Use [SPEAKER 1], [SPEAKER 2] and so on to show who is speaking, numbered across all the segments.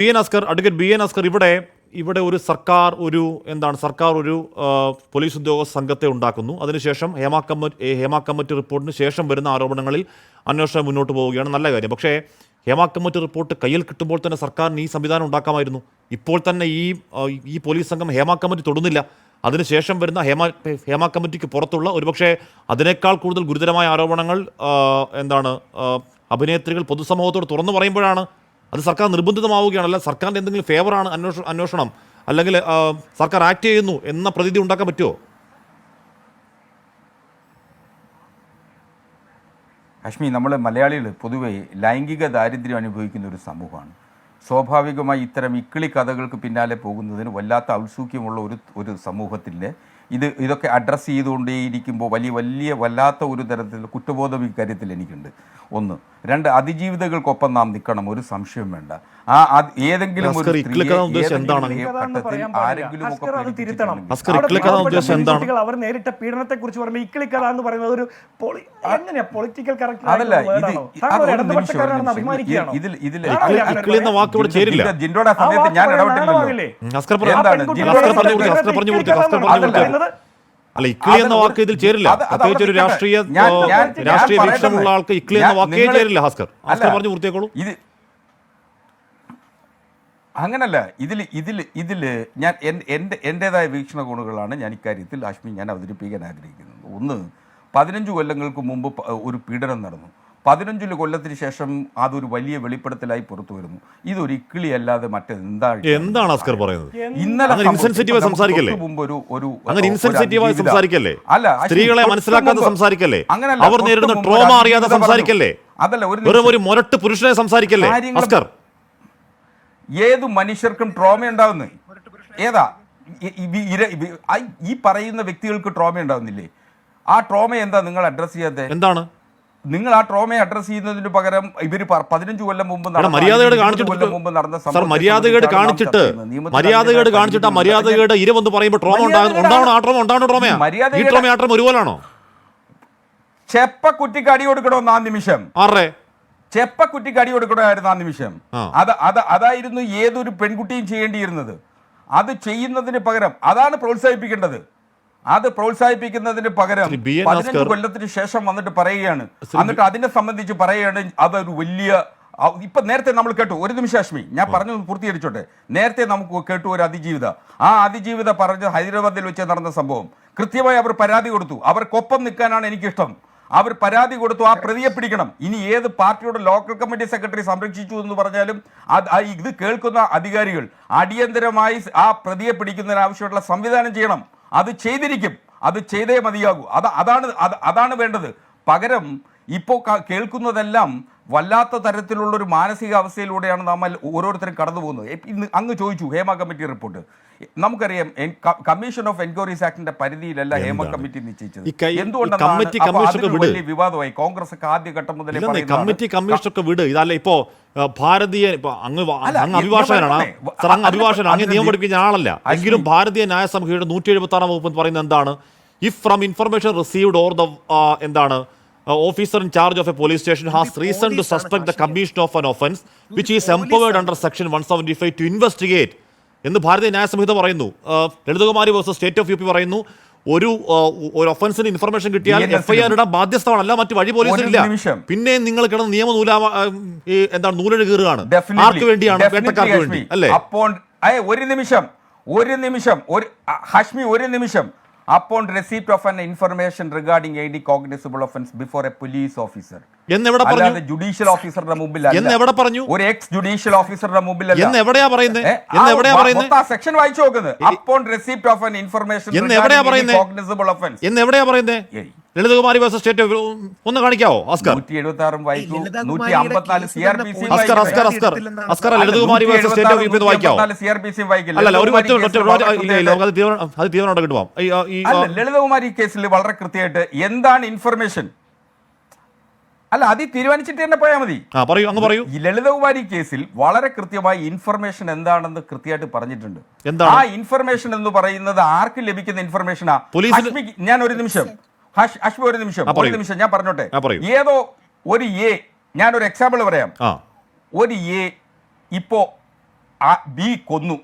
[SPEAKER 1] B N Askar advocate B N Askar ഇവിടെ ഇവിടെ ഒരു സർക്കാർ ഒരു എന്താണ് സർക്കാർ ഒരു പോലീസ് ഉദ്യോഗസ്ഥ സംഘത്തെ ഉണ്ടാക്കുന്നു. അതിനുശേഷം ഹേമ കമ്മിറ്റി ഹേമ കമ്മിറ്റി റിപ്പോർട്ടിന് ശേഷം വരുന്ന ആരോപണങ്ങളിൽ അന്വേഷണം മുന്നോട്ട് പോവുകയാണ് നല്ല കാര്യം. പക്ഷേ ഹേമ കമ്മിറ്റി റിപ്പോർട്ട് കയ്യിൽ കിട്ടുമ്പോൾ തന്നെ സർക്കാരിന് ഈ സംവിധാനം ഉണ്ടാക്കാമായിരുന്നു. ഇപ്പോൾ തന്നെ ഈ ഈ പോലീസ് സംഘം ഹേമ കമ്മിറ്റി തൊടുന്നില്ല. അതിനുശേഷം വരുന്ന ഹേമ ഹേമ കമ്മിറ്റിക്ക് പുറത്തുള്ള ഒരുപക്ഷെ അതിനേക്കാൾ കൂടുതൽ ഗുരുതരമായ ആരോപണങ്ങൾ എന്താണ് അഭിനേത്രികൾ പൊതുസമൂഹത്തോട് തുറന്നു പറയുമ്പോഴാണ് അത് സർക്കാർ നിർബന്ധിതമാവുകയാണല്ല. സർക്കാരിന്റെ എന്തെങ്കിലും ഫേവറാണ് അന്വേഷണം അന്വേഷണം. അല്ലെങ്കിൽ സർക്കാർ ആക്ട് ചെയ്യുന്നു എന്ന പ്രതീതി ഉണ്ടാക്കാൻ പറ്റുമോ
[SPEAKER 2] അശ്മി നമ്മൾ മലയാളികൾ പൊതുവേ ലൈംഗിക ദാരിദ്ര്യം അനുഭവിക്കുന്ന ഒരു സമൂഹമാണ്. സ്വാഭാവികമായി ഇത്തരം ഇക്കിളി കഥകൾക്ക് പിന്നാലെ പോകുന്നതിന് വല്ലാത്ത ഔത്സുഖ്യമുള്ള ഒരു ഒരു സമൂഹത്തിൽ ഇത് ഇതൊക്കെ അഡ്രസ്സ് ചെയ്തുകൊണ്ടേയിരിക്കുമ്പോൾ വലിയ വലിയ വല്ലാത്ത ഒരു തരത്തിൽ കുറ്റബോധം ഇക്കാര്യത്തിൽ എനിക്കുണ്ട്. ഒന്ന് രണ്ട് അതിജീവിതകൾക്കൊപ്പം നാം നിൽക്കണം ഒരു സംശയം വേണ്ട. ആ ഏതെങ്കിലും ഒരു
[SPEAKER 1] എന്താണ്?
[SPEAKER 3] അവർ നേരിട്ട പീഡനത്തെ കുറിച്ച് പറയുമ്പോൾ ഇക്കിളി കഥ എന്ന് പറയുന്നത് ഒരു പൊളി- എങ്ങനെയാ പൊളിറ്റിക്കൽ കറക്റ്റ്
[SPEAKER 2] അതല്ല ഇത്
[SPEAKER 3] താങ്കൾ ഒരു
[SPEAKER 2] ഒരു നിമിഷം, ഒരു
[SPEAKER 3] ഇടതുപക്ഷക്കാരനാണെന്ന്
[SPEAKER 2] നിമിഷം.
[SPEAKER 3] അഭിമാനിക്കുകയാണോ?
[SPEAKER 2] ഇതിൽ ഇതിൽ
[SPEAKER 3] താങ്കൾ
[SPEAKER 1] ഇക്കിളി-
[SPEAKER 3] അങ്ങനെ
[SPEAKER 1] ഇക്കിളി എന്ന വാക്ക് ഇവിടെ ചേരില്ല.
[SPEAKER 2] ജിൻഡോ- സമയത്ത് ഞാൻ
[SPEAKER 3] ഇടപെട്ടില്ല
[SPEAKER 2] ഇടപെട്ടില്ലല്ലോ. എന്താണ്?
[SPEAKER 1] പറഞ്ഞു പറഞ്ഞു പറഞ്ഞു അല്ല ഇക്ലി എന്ന വാക്ക് ഇതിൽ ചേരില്ല. പ്രത്യേകിച്ച് ഒരു രാഷ്ട്രീയ രാഷ്ട്രീയ വീക്ഷണമുള്ള ആൾക്ക് ഇക്ലി എന്ന വാക്കേ ചേരില്ല ഹാസ്കർ. ഭാസ്കർ പറഞ്ഞു പൂർത്തിയാക്കോളൂ
[SPEAKER 2] ഇത് അങ്ങനല്ല ഇതിൽ ഇതിൽ ഇതിൽ ഞാൻ എൻ- എന്റെ എന്റെതായ വീക്ഷണകോണുകളാണ് ഞാൻ ഇക്കാര്യത്തിൽ അശ്മി ഞാൻ അവതരിപ്പിക്കാൻ ആഗ്രഹിക്കുന്നത്. ഒന്ന് പതിനഞ്ച് കൊല്ലങ്ങൾക്ക് മുമ്പ് ഒരു പീഡനം നടന്നു. പതിനഞ്ച് കൊല്ലത്തിന് ശേഷം അതൊരു വലിയ വെളിപ്പെടുത്തലായി പുറത്തു വരുന്നു. ഇതൊരു ഇക്കിളി അല്ലാതെ മറ്റെന്താണ്
[SPEAKER 1] എന്താണ് അസ്കർ പറയുന്നത്?
[SPEAKER 2] ഇന്നലെ
[SPEAKER 1] സംസാരിക്കല്ലേ?
[SPEAKER 2] മുമ്പ് ഒരു ഒരു
[SPEAKER 1] അങ്ങനെ
[SPEAKER 2] ഒരു
[SPEAKER 1] ഇൻസെൻസിറ്റീവ് ആയി
[SPEAKER 2] അതിജീവിത-
[SPEAKER 1] സംസാരിക്കല്ലേ?
[SPEAKER 2] അല്ല
[SPEAKER 1] സ്ത്രീകളെ മനസ്സിലാക്കാതെ സംസാരിക്കല്ലേ? അവർ നേരിടുന്ന ട്രോമ അറിയാതെ സംസാരിക്കല്ലേ?
[SPEAKER 2] അതല്ല ഒരു
[SPEAKER 1] വെറും ഒരു മുരട്ട് പുരുഷനെ സംസാരിക്കല്ലേ? അസ്കർ.
[SPEAKER 2] ഏത് മനുഷ്യർക്കും ട്രോമ ഉണ്ടാവുന്നത് ഏതാ? ഈ പറയുന്ന വ്യക്തികൾക്ക് ട്രോമ ഉണ്ടാവുന്നില്ലേ? ആ ട്രോമ എന്താ നിങ്ങൾ അഡ്രസ് ചെയ്യാതെ
[SPEAKER 1] എന്താണ്?
[SPEAKER 2] നിങ്ങൾ ആ ട്രോമയെ അഡ്രസ് ചെയ്യുന്നതിന് പകരം ഇവർ പതിനഞ്ച് കൊല്ലം മുമ്പ്
[SPEAKER 1] മര്യാദകേട് കാണിച്ചിട്ട്
[SPEAKER 2] മുമ്പ് നടന്ന
[SPEAKER 1] മര്യാദകേട് കാണിച്ചിട്ട് മര്യാദകേട് കാണിച്ചിട്ട് ആ. മര്യാദകേട് ഇരുവെന്ന് പറയുമ്പോൾ ട്രോമ ഉണ്ടാവണം ആ ട്രോമ ഉണ്ടാവണ ട്രോമയാ? ഈ ട്രോമ ആ ട്രോമ ഒരുപോലാണോ?
[SPEAKER 2] ചെപ്പക്കുറ്റിക്ക് അടി കൊടുക്കണമെന്ന് ആ നിമിഷം.
[SPEAKER 1] ആറേ
[SPEAKER 2] ചെപ്പക്കുറ്റിക്ക് അടി കൊടുക്കണമായിരുന്നു ആ നിമിഷം. അത് അത് അതായിരുന്നു ഏതൊരു പെൺകുട്ടിയും ചെയ്യേണ്ടിയിരുന്നത്. അത് ചെയ്യുന്നതിന് പകരം അതാണ് പ്രോത്സാഹിപ്പിക്കേണ്ടത്. അത് പ്രോത്സാഹിപ്പിക്കുന്നതിന് പകരം. പതിനഞ്ച് കൊല്ലത്തിന് ശേഷം വന്നിട്ട് പറയുകയാണ്. എന്നിട്ട് അതിനെ സംബന്ധിച്ച് പറയുകയാണ് അതൊരു വലിയ ഇപ്പൊ നേരത്തെ നമ്മൾ കേട്ടു ഒരു നിമിഷം അശ്മി ഞാൻ പറഞ്ഞു പൂർത്തീകരിച്ചോട്ടെ. നേരത്തെ നമുക്ക് കേട്ടു ഒരു അതിജീവിത. ആ അതിജീവിത പറഞ്ഞ ഹൈദരാബാദിൽ വെച്ച് നടന്ന സംഭവം. കൃത്യമായി അവർ പരാതി കൊടുത്തു. അവർക്കൊപ്പം നിൽക്കാനാണ് എനിക്കിഷ്ടം. അവർ പരാതി കൊടുത്തു ആ പ്രതിയെ പിടിക്കണം. ഇനി ഏത് പാർട്ടിയുടെ ലോക്കൽ കമ്മിറ്റി സെക്രട്ടറി സംരക്ഷിച്ചു എന്ന് പറഞ്ഞാലും ഇത് കേൾക്കുന്ന അധികാരികൾ അടിയന്തരമായി ആ പ്രതിയെ പിടിക്കുന്നതിന് ആവശ്യമായിട്ടുള്ള സംവിധാനം ചെയ്യണം. അത് ചെയ്തിരിക്കും. അത് ചെയ്തേ മതിയാകൂ. അത് അതാണ് അതാണ് വേണ്ടത്. പകരം ഇപ്പോൾ കേൾക്കുന്നതെല്ലാം വല്ലാത്ത തരത്തിലുള്ള ഒരു മാനസികാവസ്ഥയിലൂടെയാണ് നമ്മൾ ഓരോരുത്തരും കടന്നു പോകുന്നത്. ഇന്ന് അങ്ങ് ചോദിച്ചു ഹേമ കമ്മിറ്റി റിപ്പോർട്ട്. നമുക്കറിയാം കമ്മീഷൻ ഓഫ് എൻക്വയറീസ് ആക്ടിന്റെ പരിധിയിലല്ല ഹേമ കമ്മിറ്റി നിശ്ചയിച്ചത്. എന്തുകൊണ്ടാണ്. വലിയ വിവാദമായി. കോൺഗ്രസ് ഒക്കെ ആദ്യഘട്ടം മുതലേ.
[SPEAKER 1] കമ്മിറ്റി കമ്മീഷനൊക്കെ വിട്. ഇതല്ല ഇപ്പോ ഭാരതീയ അങ്ങ് അങ്ങ് അഭിഭാഷകനാണ്. അങ്ങ് അഭിഭാഷകനാണ്. അങ്ങ് നിയമം പഠിപ്പിക്കുന്ന ആളല്ല. എങ്കിലും ഭാരതീയ ന്യായ സംഹിതയുടെ നൂറ്റി എഴുപത്തി ആറാം വകുപ്പ് പറയുന്നത് എന്താണ്? If from information received or the എന്താണ്? Officer in charge of a police station has reason to suspect the commission of an offence which is empowered under section one seventy five to investigate എന്ന് ഭാരതീയ ന്യായ സംഹിത പറയുന്നു. Lalithakumari versus state of U P പറയുന്നു ഒരു ഒരു ഒഫൻസിന് information കിട്ടിയാൽ
[SPEAKER 2] FIR
[SPEAKER 1] F I R ഇടാൻ ബാധ്യസ്ഥമാണല്ല മറ്റു വഴി
[SPEAKER 2] പോലീസിനില്ല.
[SPEAKER 1] പിന്നെ നിങ്ങൾ കിടന്ന് നിയമ നൂല എന്താണ് നൂലഴി കീറുകയാണ്. ആർക്ക് വേണ്ടിയാണ്? വേട്ടക്കാർക്ക് വേണ്ടി അല്ലേ?
[SPEAKER 2] അപ്പോൾ ഒരു നിമിഷം. ഒരു നിമിഷം. ഒരു ഹഷ്മി ഒരു നിമിഷം. Upon receipt of an information regarding a the cognizable offence before a police officer
[SPEAKER 1] എന്നെവിടെ പറഞ്ഞു?
[SPEAKER 2] ജുഡീഷ്യൽ ഓഫീസറുടെ മുമ്പിൽ
[SPEAKER 1] എന്നെവിടെ പറഞ്ഞു?
[SPEAKER 2] ഒരു എക്സ് ജുഡീഷ്യൽ ഓഫീസറുടെ മുമ്പിൽ
[SPEAKER 1] എന്നെവിടെയാ പറയുന്നത് എന്ന് എവിടെയാ പറയുന്നത്
[SPEAKER 2] സെക്ഷൻ വായിച്ചു നോക്കുന്നത്. Upon receipt of an information
[SPEAKER 1] പറയുന്നത്?
[SPEAKER 2] കോഗ്നിസിബിൾ ഓഫൻസ്
[SPEAKER 1] എന്ന് എവിടെയാ പറയുന്നത്. ലളിതകുമാരി വേഴ്സസ് സ്റ്റേറ്റ് ഓഫ് ഒന്ന് കാണിക്കാവോ? Askar Askar Askar Askar Askar Lalithakumari versus state of U P ഒന്ന് വായിക്കാവോ അല്ലല്ല ഒരു ഒറ്റ
[SPEAKER 2] ലളിതകുമാരി
[SPEAKER 1] ഒറ്റ
[SPEAKER 2] കേസിൽ
[SPEAKER 1] ഒറ്റ-
[SPEAKER 2] വളരെ
[SPEAKER 1] ഇല്ല ഇല്ല അത് തീവ്രം അത് തീവ്രമായിട്ട് കിട്ടുവാം
[SPEAKER 2] ലളിതകുമാരി കേസിൽ വളരെ കൃത്യമായിട്ട് എന്താണ് ഇൻഫർമേഷൻ അല്ല അത് തീരുമാനിച്ചിട്ട് തന്നെ പോയാൽ മതി.
[SPEAKER 1] ആ പറയൂ അങ്ങ് പറയൂ.
[SPEAKER 2] ലളിതകുമാരി കേസിൽ വളരെ കൃത്യമായി ഇൻഫർമേഷൻ എന്താണെന്ന് കൃത്യമായിട്ട് പറഞ്ഞിട്ടുണ്ട്.
[SPEAKER 1] എന്താണ്?
[SPEAKER 2] ആ ഇൻഫർമേഷൻ എന്ന് പറയുന്നത് ആർക്ക് ലഭിക്കുന്ന ഇൻഫർമേഷനാ ഞാൻ ഒരു നിമിഷം. ഹഷ്മി ഒരു നിമിഷം. ഒരു. നിമിഷം ഞാൻ പറഞ്ഞോട്ടെ. ഏതോ ഒരു എ ഞാനൊരു എക്സാമ്പിൾ പറയാം. ഒരു എ ഇപ്പോ ബി കൊന്നു.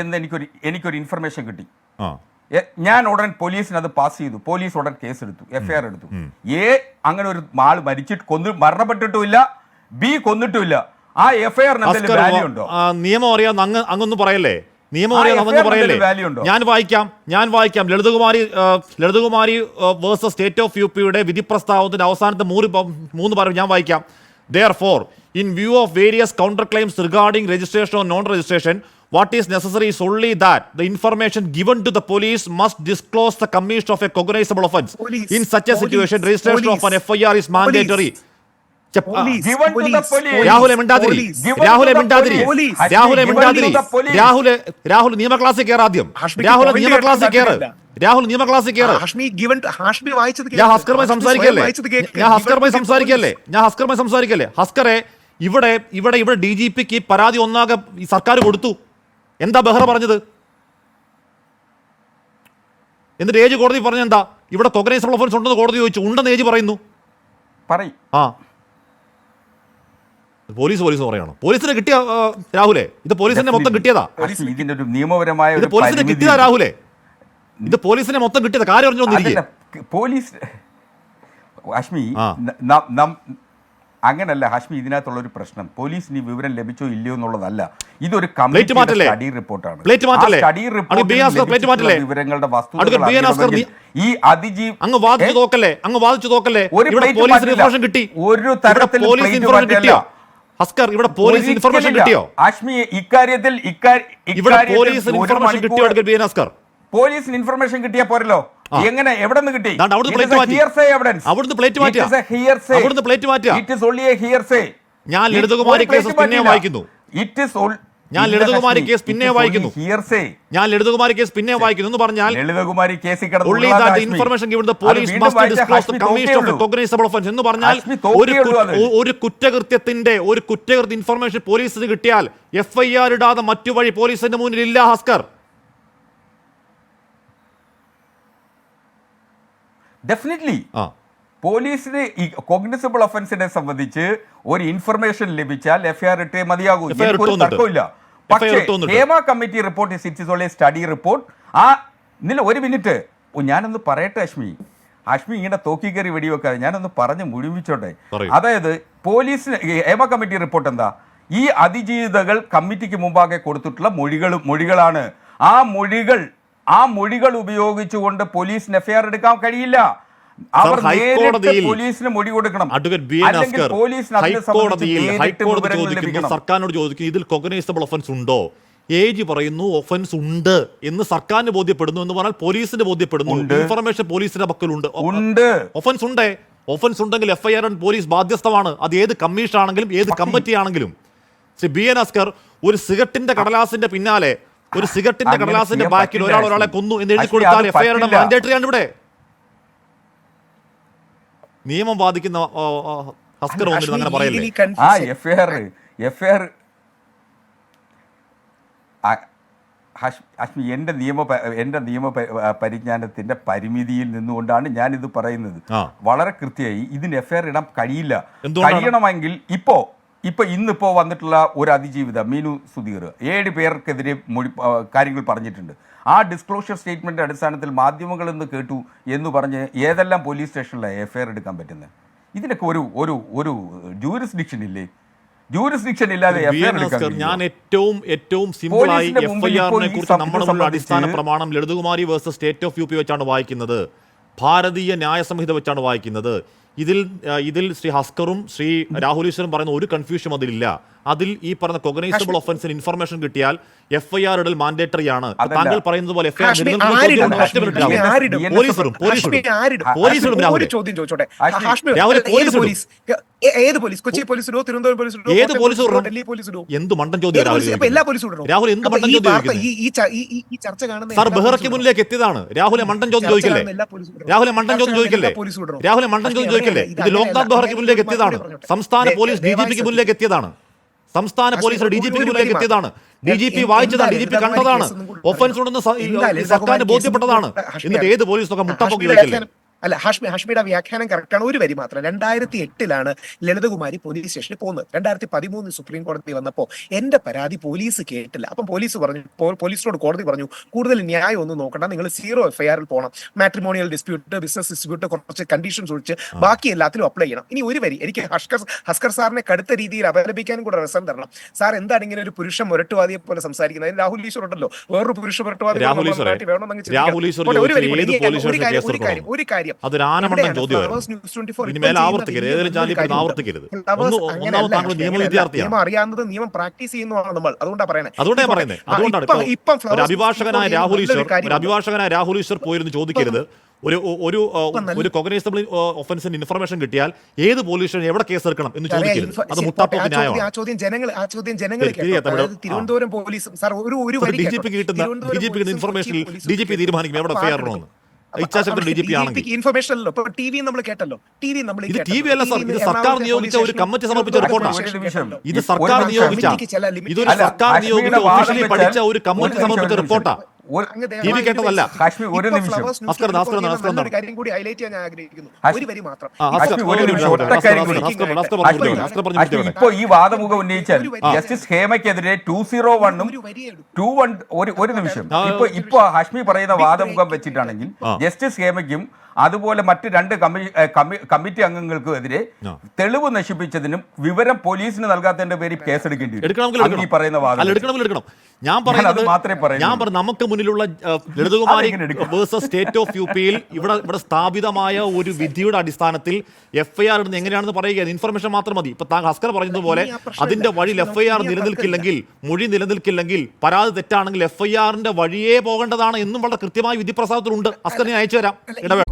[SPEAKER 2] എന്ന് എനിക്കൊരു എനിക്കൊരു ഇൻഫർമേഷൻ കിട്ടി. ഞാൻ ഉടൻ പോലീസിന് അത് പാസ് ചെയ്തു. പോലീസ് ഉടൻ കേസ് എടുത്തു എഫ്ഐആർ എടുത്തു. എ അങ്ങനെ ഒരു ആൾ മരിച്ചിട്ട് കൊന്നു മരണപ്പെട്ടിട്ടുമില്ല. ബി കൊന്നിട്ടുമില്ല. ആ
[SPEAKER 1] എഫ്ഐആർ നിയമം അറിയാം അങ്ങ് അങ്ങൊന്നും പറയല്ലേ? നിയമം പറയല്ലേ?
[SPEAKER 2] ഉണ്ടോ?
[SPEAKER 1] ഞാൻ വായിക്കാം ഞാൻ വായിക്കാം. Lalithakumari Lalithakumari versus state of U പിയുടെ വിധി പ്രസ്താവത്തിന്റെ അവസാനത്തെ മൂന്ന് പ- മൂന്ന് പറഞ്ഞു ഞാൻ വായിക്കാം. Therefore in view of various counter claims regarding registration or non registration what is necessary is only that the information given to the police must disclose the commission of a cognizable offence
[SPEAKER 4] in
[SPEAKER 1] such a situation
[SPEAKER 4] registration
[SPEAKER 1] of an F I
[SPEAKER 4] R
[SPEAKER 1] is is രാഹുലെ മിണ്ടാതിരി. രാഹുലെ മിണ്ടാതിരി. രാഹുലെ മിണ്ടാതിരി. രാഹുലെ രാഹുൽ നിയമ ക്ലാസ്സിൽ കയറ ആദ്യം രാഹുൽ നിയമ ക്ലാസ്സിൽ കയറ് രാഹുൽ നിയമ ക്ലാസ്സിൽ കയറ്
[SPEAKER 4] ഹാഷ്മി given ഹാഷ്മി വായിച്ചത്
[SPEAKER 1] ഞാൻ ഹസ്കറുമായി സംസാരിക്കല്ലേ. ഞാൻ ഹസ്കറുമായി സംസാരിക്കല്ലേ? ഞാൻ ഹസ്കറുമായി സംസാരിക്കല്ലേ? ഹസ്കറെ ഇവിടെ ഇവിടെ ഇവിടെ ഡി ജി പിക്ക് പരാതി ഒന്നാകെ ഈ സർക്കാർ കൊടുത്തു. എന്താ ബെഹ്റ പറഞ്ഞത്? എന്നിട്ട് ഏജ് കോടതി പറഞ്ഞെന്താ? ഇവിടെ കൊഗ്നൈസബിൾ ഒഫൻസ് ഉണ്ടെന്ന് കോടതി ചോദിച്ചു. ഉണ്ടെന്ന് ഏജ് പറയുന്നു?
[SPEAKER 2] പറയും.
[SPEAKER 1] ആ. പോലീസ് പോലീസ് പറയണം പോലീസിനെ കിട്ടിയ രാഹുലെ ഇത് പോലീസിനെ മൊത്തം കിട്ടിയതാ.
[SPEAKER 2] ഇതിന്റെ ഒരു നിയമപരമായ
[SPEAKER 1] ഇത്
[SPEAKER 2] ഒരു
[SPEAKER 1] പോലീസിനെ കിട്ടിയതാ രാഹുലെ. ഇത് പോലീസിനെ മൊത്തം കിട്ടിയതാ. കാര്യം അറിഞ്ഞു
[SPEAKER 2] പോലീസ്
[SPEAKER 1] അശ്മി
[SPEAKER 2] ന- ന- നം- അങ്ങനല്ല ഹാഷ്മി ഇതിനകത്തുള്ള ഒരു പ്രശ്നം. പോലീസിന് വിവരം ലഭിച്ചോ ഇല്ലയോ എന്നുള്ളതല്ല. ഇതൊരു
[SPEAKER 1] കംപ്ലീറ്റ്?
[SPEAKER 2] സ്റ്റഡി റിപ്പോർട്ടാണ് സ്റ്റഡി
[SPEAKER 1] മാറ്റല്ലേ?
[SPEAKER 2] വിവരങ്ങളുടെ
[SPEAKER 1] നീ-
[SPEAKER 2] ഈ അതിജീവ്
[SPEAKER 1] അങ്ങ് വാദിച്ചു തോക്കല്ലേ അങ്ങ് വാദിച്ചു തോക്കല്ലേ
[SPEAKER 2] ഒരു തരത്തിൽ
[SPEAKER 1] പോലീസ് ഇൻഫർമേഷൻ. കിട്ടിയോ? ഹസ്കർ ഇവിടെ പോലീസ് ഇൻഫർമേഷൻ. കിട്ടിയോ?
[SPEAKER 2] ഹാഷ്മി ഇക്കാര്യത്തിൽ ഇക്കാ-
[SPEAKER 1] ഇവിടെ
[SPEAKER 2] പോലീസ്
[SPEAKER 1] പോലീസിന് ഇൻഫർമേഷൻ കിട്ടിയോ അടുക്കൽ ബി എൻ അസ്കർ
[SPEAKER 2] പോലീസിന് ഇൻഫർമേഷൻ കിട്ടിയാ പോരല്ലോ? എങ്ങനെ? എവിടെ നിന്ന് കിട്ടി
[SPEAKER 1] അവിടുന്ന്
[SPEAKER 2] പ്ലേറ്റ്
[SPEAKER 1] മാറ്റി. അവിടുന്ന്
[SPEAKER 2] a hearsay.
[SPEAKER 1] അവിടുന്ന്
[SPEAKER 2] is only
[SPEAKER 1] ഞാൻ ലളിതകുമാരി കേസ് പിന്നെ വായിക്കുന്നു.
[SPEAKER 2] ഇറ്റ് all-
[SPEAKER 1] ഞാൻ ലളിതകുമാരി കേസ് പിന്നെ വായിക്കുന്നു. ഞാൻ ലളിതകുമാരി കേസ് പിന്നെ വായിക്കുന്നു എന്ന് പറഞ്ഞാൽ
[SPEAKER 2] ലളിതകുമാരി കേസിൽ
[SPEAKER 1] commission of a
[SPEAKER 2] തോറ്റേ ഉള്ളൂ.
[SPEAKER 1] cognizable offense എന്ന് പറഞ്ഞാൽ ഒരു ഒരു കുറ്റകൃത്യത്തിന്റെ ഒരു കുറ്റകൃത്യ ഇൻഫർമേഷൻ പോലീസിന് കിട്ടിയാൽ എഫ് ഐ ആർ ഇടാതെ മറ്റു വഴി പോലീസിന്റെ മുന്നിൽ ഇല്ല ഹസ്കർ.
[SPEAKER 2] ഡെഫിനറ്റ്ലി
[SPEAKER 1] ആ.
[SPEAKER 2] പോലീസിന് ഈ കോഗ്നിസിബിൾ ഒഫൻസിനെ സംബന്ധിച്ച് ഒരു ഇൻഫർമേഷൻ ലഭിച്ചാൽ എഫ്ഐആർ ഇട്ടേ മതിയാകൂ. തർക്കമില്ല. പക്ഷേ
[SPEAKER 1] ഇട്ടോന്നുണ്ട്.
[SPEAKER 2] Hema committee report it is study report ആ ഇന്നലെ ഒരു മിനിറ്റ്. ഞാനൊന്ന് പറയട്ടെ അശ്മി. അശ്മി ഇങ്ങനെ തോക്കി കയറി വെടിവെക്കാതെ ഞാനൊന്ന് പറഞ്ഞ് മുഴുമിച്ചോട്ടെ
[SPEAKER 1] പറയൂ.
[SPEAKER 2] അതായത് പോലീസിന് ഹേമ കമ്മിറ്റി റിപ്പോർട്ട് എന്താ? ഈ അതിജീവിതകൾ കമ്മിറ്റിക്ക് മുമ്പാകെ കൊടുത്തിട്ടുള്ള മൊഴികൾ മൊഴികളാണ്. ആ മൊഴികൾ ആ മൊഴികൾ ഉപയോഗിച്ചുകൊണ്ട് പോലീസിന് എഫ്ഐആർ എടുക്കാൻ കഴിയില്ല. അവർ നേരിട്ട്
[SPEAKER 1] ഹൈക്കോടതിയിൽ
[SPEAKER 2] പോലീസിന് മൊഴി കൊടുക്കണം.
[SPEAKER 1] അഡ്വക്കേറ്റ് ബി എൻ
[SPEAKER 2] അല്ലെങ്കിൽ
[SPEAKER 1] അസ്കർ
[SPEAKER 2] പോലീസിന് അതിനെ സംബന്ധിച്ച്
[SPEAKER 1] ഹൈക്കോടതിയിൽ ഹൈക്കോടതി ചോദിക്കുന്നു സർക്കാരിനോട് ചോദിക്കുന്നു ഇതിൽ കൊഗനൈസബിൾ ഒഫൻസ് ഉണ്ടോ? ഏജ് പറയുന്നു ഒഫൻസ് ഉണ്ട് എന്ന് സർക്കാരിന് ബോധ്യപ്പെടുന്നു എന്ന് പറഞ്ഞാൽ പോലീസിന് ബോധ്യപ്പെടുന്നു. ഇൻഫർമേഷൻ പോലീസിന്റെ പക്കലുണ്ട്. ഒഫൻസ് ഉണ്ടേ. ഒഫൻസ് ഉണ്ടെങ്കിൽ എഫ്ഐആർ പോലീസ് ബാധ്യസ്ഥമാണ്. അത് ഏത് കമ്മീഷൻ ആണെങ്കിലും ഏത് കമ്മിറ്റി ആണെങ്കിലും. ശ്രീ ബി എൻ അസ്കർ ഒരു സിഗരറ്റിന്റെ കടലാസിന്റെ പിന്നാലെ ഒരു സിഗരറ്റിന്റെ കടലാസിന്റെ ബാക്കിൽ ഒരാൾ ഒരാളെ കൊന്നു എന്ന് എഴുതി കൊടുത്താൽ
[SPEAKER 2] എഫ്ഐആർ.
[SPEAKER 1] മാൻഡേറ്ററി ആണ് ഇവിടെ. നിയമം ബാധിക്കുന്ന ഹസ്കർ വന്നിരുന്നു അങ്ങനെ പറയല്ലേ?
[SPEAKER 2] ആ അശ്മി എന്റെ നിയമ എന്റെ നിയമ പരിജ്ഞാനത്തിന്റെ പരിജ്ഞാനത്തിന്റെ പരിമിതിയിൽ നിന്നുകൊണ്ടാണ് ഞാൻ ഇത് പറയുന്നത് വളരെ കൃത്യമായി ഇതിന് എഫ്ഐആർ ഇടാൻ കഴിയില്ല. കഴിയണമെങ്കിൽ ഇപ്പോ ഇപ്പൊ ഇന്നിപ്പോ വന്നിട്ടുള്ള ഒരു അതിജീവിത മീനു സുധീർ ഏഴ് പേർക്കെതിരെ മൊഴി കാര്യങ്ങൾ പറഞ്ഞിട്ടുണ്ട്. ആ ഡിസ്ക്ലോഷർ സ്റ്റേറ്റ്മെന്റ് അടിസ്ഥാനത്തിൽ മാധ്യമങ്ങൾ എന്ന് കേട്ടു എന്ന് പറഞ്ഞ് ഏതെല്ലാം പോലീസ് സ്റ്റേഷനിലാണ് എഫ്ഐആർ എടുക്കാൻ പറ്റുന്നത് ഇതിനൊക്കെ ഒരു ഒരു ഒരു ജൂറിസ്ഡിക്ഷൻ ഇല്ലേ? ജൂറിസ്ഡിക്ഷൻ ഇല്ലാതെ
[SPEAKER 1] ഞാൻ ഏറ്റവും ഏറ്റവും സിമ്പിൾ ആയി
[SPEAKER 2] പോലീസിന്റെ
[SPEAKER 1] എഫ്
[SPEAKER 2] മുമ്പിൽ
[SPEAKER 1] ഐ
[SPEAKER 2] ഇപ്പോൾ
[SPEAKER 1] ആറിനെ
[SPEAKER 2] ഈ
[SPEAKER 1] കുറിച്ച് നമ്മുടെ അടിസ്ഥാന പ്രമാണം Lalithakumari versus state of U P വെച്ചാണ് വായിക്കുന്നത്. ഭാരതീയ ന്യായ സംഹിത വെച്ചാണ് വായിക്കുന്നത്. ഇതിൽ ഇതിൽ ശ്രീ ഹസ്കറും ശ്രീ രാഹുൽ ഈശ്വരും പറയുന്ന ഒരു കൺഫ്യൂഷനും അതിലില്ല. അതിൽ ഈ പറഞ്ഞ കൊഗനൈസബിൾ ഒഫൻസിന് ഇൻഫർമേഷൻ കിട്ടിയാൽ എഫ് ഐ ആർ ഇടൽ മാൻഡേറ്ററി ആണ്. താങ്കൾ പറയുന്നത് പോലെ എഫ് ഐ ആർ ഇടും ഇടും ഇടും
[SPEAKER 4] ഏത്
[SPEAKER 1] പോലീസ്?
[SPEAKER 4] കൊച്ചി പോലീസ് ഇടോ? തിരുവനന്തപുരം പോലീസ് ഇടോ?
[SPEAKER 1] ഏത് പോലീസ്
[SPEAKER 4] ഇടോ ഡൽഹി പോലീസ് ഇടോ?
[SPEAKER 1] എന്ത് മണ്ടൻ ചോദ്യം രാഹുൽ
[SPEAKER 4] എല്ലാ പോലീസും ഇടണോ?
[SPEAKER 1] രാഹുൽ എന്ത് മണ്ടൻ ചോദ്യം?
[SPEAKER 4] ഈ ചർച്ച കാണുന്ന
[SPEAKER 1] സാർ ബെഹ്റയ്ക്ക് മുന്നിലേക്ക് എത്തിയതാണ്. രാഹുലെ മണ്ടൻ ചോദ്യം ചോദിക്കല്ലേ. രാഹുലെ മണ്ടൻ ചോദ്യം ചോദിക്കല്ലേ? രാഹുലെ മണ്ടൻ ചോദ്യം ചോദിക്കല്ലേ?
[SPEAKER 4] ഇത്.
[SPEAKER 1] ലോക്നാഥ് ബെഹ്റയ്ക്ക് മുന്നിലേക്ക് എത്തിയതാണ്. സംസ്ഥാന പോലീസ് ഡി ജി പിക്ക് മുന്നിലേക്ക് എത്തിയതാണ്. സംസ്ഥാന പോലീസ് ഡി ജി പിക്ക് മുന്നിലേക്ക് എത്തിയതാണ്. ഡി ജി പി വായിച്ചതാണ് ഡി ജി പി കണ്ടതാണ്. ഒഫൻസ് ഉണ്ടെന്ന് സർക്കാരിന് ബോധ്യപ്പെട്ടതാണ്. എന്നിട്ട് ഏത് പോലീസൊക്കെ നോക്കാം
[SPEAKER 4] അല്ല ഹാഷ്മി ഹാഷ്മിയുടെ വ്യാഖ്യാനം കറക്റ്റാണ് ഒരു വരി മാത്രം. രണ്ടായിരത്തി എട്ടിലാണ് ലളിതകുമാരി പോലീസ് സ്റ്റേഷനിൽ പോകുന്നത്. രണ്ടായിരത്തി പതിമൂന്ന് സുപ്രീം കോടതി വന്നപ്പോൾ എന്റെ പരാതി പോലീസ് കേട്ടില്ല. അപ്പം പോലീസ് പറഞ്ഞു പോലീസിനോട് കോടതി പറഞ്ഞു കൂടുതൽ ന്യായം ഒന്നും നോക്കണ്ട. നിങ്ങൾ സീറോ എഫ്ഐആറിൽ പോകണം മാട്രിമോണിയൽ ഡിസ്പ്യൂട്ട് ബിസിനസ് ഡിസ്പ്യൂട്ട് കുറച്ച് കണ്ടീഷൻസ് ഒഴിച്ച് ബാക്കി എല്ലാത്തിലും അപ്ലൈ ചെയ്യണം. ഇനി ഒരു വരി എനിക്ക് ഹസ്കർ ഹസ്കർ സാറിനെ കടുത്ത രീതിയിൽ അപലപിക്കാനും കൂടെ രസം തരണം. സാർ എന്താണ് ഇങ്ങനെ ഒരു പുരുഷ മുരട്ടുവാദിയെ പോലെ സംസാരിക്കുന്നത്? രാഹുൽ ഈശ്വർ ഉണ്ടല്ലോ. വേറൊരു പുരുഷ മുരട്ടുവാദി വേണമെന്ന് ഒരു കാര്യം ഒരു കാര്യം കാര്യം.
[SPEAKER 1] അതൊരു ആനമണ്ടൻ
[SPEAKER 4] എവിടെയാണ്
[SPEAKER 1] ചോദ്യമായിരുന്നു.
[SPEAKER 4] ഫ്ലവേഴ്സ് ന്യൂസ് 24
[SPEAKER 1] ഇനി
[SPEAKER 4] ഇപ്പോൾ
[SPEAKER 1] മേലെ
[SPEAKER 4] ചെയ്യുന്നത്
[SPEAKER 1] ആവർത്തിക്കരുത്. ഏതൊരു ചാനലിൽ ആവർത്തിക്കരുത്. ഒന്ന്
[SPEAKER 4] അങ്ങനെയല്ല,
[SPEAKER 1] താങ്കൾ നിയമ വിദ്യാർത്ഥിയാണ്.
[SPEAKER 4] അറിയാവുന്നത് നിയമം പ്രാക്ടീസ് ചെയ്യുന്നതാണ് നമ്മൾ. അതുകൊണ്ടാണ് പറയുന്നത്
[SPEAKER 1] അതുകൊണ്ടാണ് പറയുന്നത് അതുകൊണ്ടാണ്
[SPEAKER 4] ഇപ്പം-
[SPEAKER 1] ഒരു അഭിഭാഷകനായ രാഹുൽ ഈശ്വർ ഒരു അഭിഭാഷകനായ രാഹുൽ ഈശ്വർ പോയിരുന്നു ചോദിക്കരുത്. ഒരു ഒരു ഒരു കൊഗ്നൈസബിൾ ഒഫൻസിന് ഇൻഫർമേഷൻ കിട്ടിയാൽ ഏത് പോലീസ് സ്റ്റേഷൻ എവിടെ കേസ് എടുക്കണം എന്ന് ചോദിക്കരുത്. അത് മുട്ടാപ്പോക്ക്
[SPEAKER 4] ആ ചോദ്യം-
[SPEAKER 1] ന്യായമാണ്.
[SPEAKER 4] ആ ചോദ്യം ജനങ്ങൾ ആ ചോദ്യം ജനങ്ങൾ. തിരുവനന്തപുരം പോലീസും സാർ ഒരു ഒരു
[SPEAKER 1] ഡി ജി പി കിട്ടുന്ന ഡി ജി പി കിട്ടുന്ന ഇൻഫർമേഷനിൽ ഡി ജി പി തീരുമാനിക്കും എവിടെ
[SPEAKER 4] അപ്പോൾ
[SPEAKER 1] എഫ്ഐആർ
[SPEAKER 4] ഇൻഫർമേഷൻ അല്ലല്ലോ ഇപ്പൊ ടി വി നമ്മൾ കേട്ടല്ലോ. ടി വി നമ്മൾ
[SPEAKER 1] ഇത് ടി വി അല്ല സാർ ഇത് സർക്കാർ നിയോഗിച്ച ഒരു കമ്മിറ്റി സമർപ്പിച്ച റിപ്പോർട്ടാണ്. ഇത് സർക്കാർ നിയോഗിച്ച ഇതൊരു
[SPEAKER 2] അല്ല,
[SPEAKER 1] സർക്കാർ നിയോഗിച്ച ഒഫീഷ്യലി പഠിച്ച ഒരു കമ്മിറ്റി സമർപ്പിച്ച
[SPEAKER 2] ഒരു ഒരു-
[SPEAKER 1] ടി കേട്ടതല്ല.
[SPEAKER 2] ഒരു നിമിഷം.
[SPEAKER 4] നല്ലൊരു കാര്യം കൂടി ഹൈലൈറ്റ് ചെയ്യാൻ ആഗ്രഹിക്കുന്നു. ഒരു വരി മാത്രം.
[SPEAKER 1] ഒരു
[SPEAKER 2] ഒരു. ഇപ്പോ ഈ വാദമുഖം ഉന്നയിച്ചാൽ ജസ്റ്റിസ് ഹേമയ്ക്കെതിരെ ടു സീറോ വണ്ണും
[SPEAKER 4] ഒരു
[SPEAKER 2] ടു വൺ ഒരു ഒരു നിമിഷം. ഇപ്പൊ ഇപ്പൊ ഹാഷ്മി പറയുന്ന വാദമുഖം വെച്ചിട്ടാണെങ്കിൽ ജസ്റ്റിസ് ഹേമയ്ക്കും അതുപോലെ മറ്റ് രണ്ട് കമ്മി കമ്മിറ്റി അംഗങ്ങൾക്കും എതിരെ തെളിവ് നശിപ്പിച്ചതിനും വിവരം പോലീസിന് നൽകാത്തതിന്റെ പേരിൽ കേസെടുക്കേണ്ടി വരും. ഈ പറയുന്ന വാദം
[SPEAKER 1] അല്ല എടുക്കണമെങ്കിൽ എടുക്കണം. ഞാൻ പറയുന്നത്. ഞാൻ പറഞ്ഞു നമുക്ക് മുന്നിലുള്ള Lalithakumari versus state of U പിയിൽ ഇവിടെ ഇവിടെ സ്ഥാപിതമായ ഒരു വിധിയുടെ അടിസ്ഥാനത്തിൽ എഫ് ഐ ആർ ഇടുന്നത് എങ്ങനെയാണെന്ന് പറയുക ഇൻഫർമേഷൻ മാത്രം മതി. ഇപ്പൊ താങ്കൾ ഹസ്കർ പറയുന്നത് പോലെ. അതിന്റെ വഴിയിൽ എഫ് ഐ ആർ നിലനിൽക്കില്ലെങ്കിൽ മൊഴി നിലനിൽക്കില്ലെങ്കിൽ പരാതി തെറ്റാണെങ്കിൽ എഫ് ഐ ആറിന്റെ വഴിയേ പോകേണ്ടതാണ് എന്നും വളരെ കൃത്യമായ വിധി പ്രസ്താവത്തിലുണ്ട് ഹസ്കറിനെ അയച്ചു തരാം. ഇടവേള.